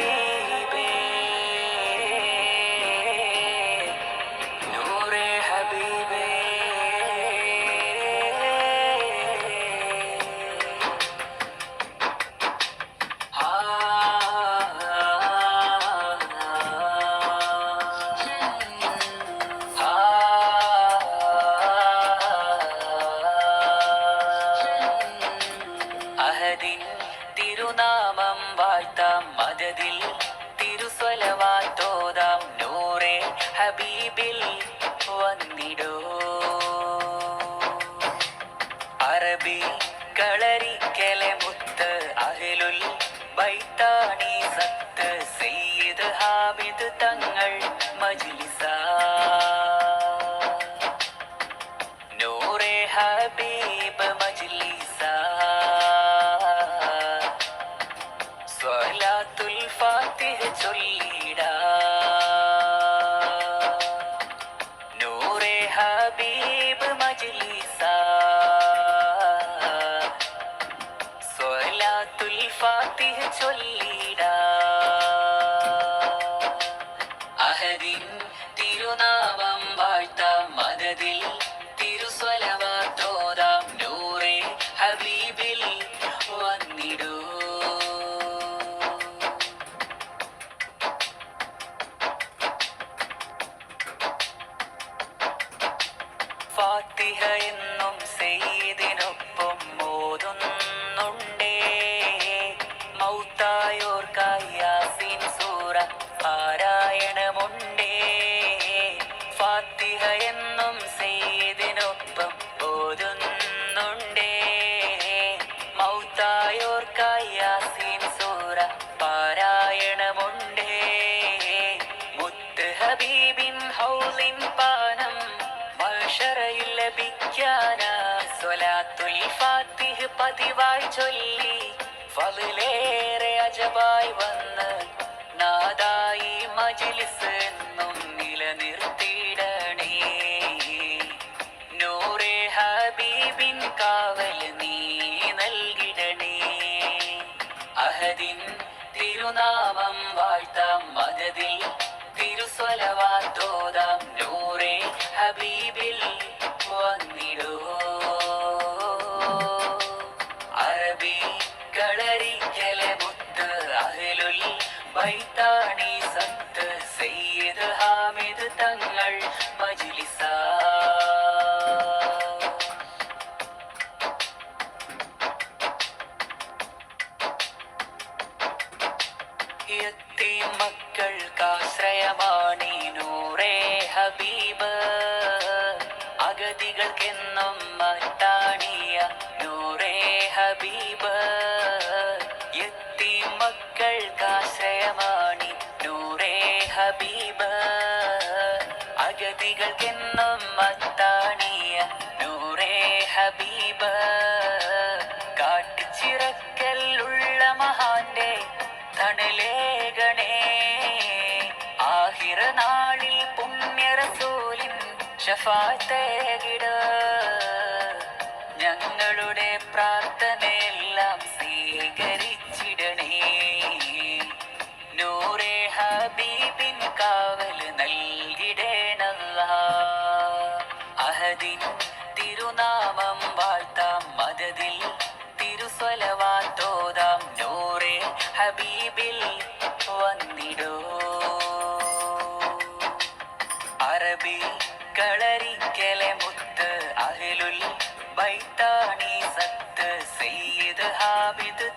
ഹബീബേ തിരുനാമം വാഴ്ത്താം മദതിൽ നൂറെ ഫാത്തിഹ എന്നും സെയ്തിനൊപ്പം മോതുന്നുണ്ടേ മൗത്തായോർക്കായി യാസീൻ സൂറ പാരായണമുണ്ടേ. ഫാത്തിഹ എന്നും സെയ്തിനൊപ്പം ഫാത്തിഹ് പതിവായി ചൊല്ലി ഫളിലേറെ അജബായി വന്ന് നാദായി മജിലിസ് എന്നും നിലനിർത്തിയിടണേ നൂറേ ഹബീബിൻ കാവൽ നീ നൽകിടണേ। അഹദിൻ തിരുനാമം വാഴ്ത്താം മദതിൽ തിരുസ്വലവാത്തോതാം നൂറേ ഹബീബിൽ വന്നിടൂ എത്തി മക്കൾക്കാശ്രയമാണീ നൂറേ ഹബീബ്. അഗതികൾക്കെന്നും മറ്റാണിയ നൂറേ ഹബീബ്. എത്തി മക്കൾക്കാശ്രയമാണി നൂറേ ഹബീബ്. അഗതികൾക്കെന്നും മത്താണിയ നൂറേ ഹബീബ്. തണലേകണേ ആഹിറ നാളിൽ പുണ്യറസൂലിൻ ഷഫാത്തേകിട ഞങ്ങളുടെ പ്രാർത്ഥനയെല്ലാം സ്വീകരിച്ചിടണേ. നൂറേ ഹബീബിൻ കാവൽ നൽകിടേണല്ല. അഹദിൻ തിരുനാമം വാഴ്ത്താം മതതിൽ തിരുസ്വലവാത്തോതാം നൂറെ ஹபீபில் வந்திடோ அரபி களறிக்கலை முத்து அகிலுல் பைத்தானி சத்து செய்யுது ஹாபிது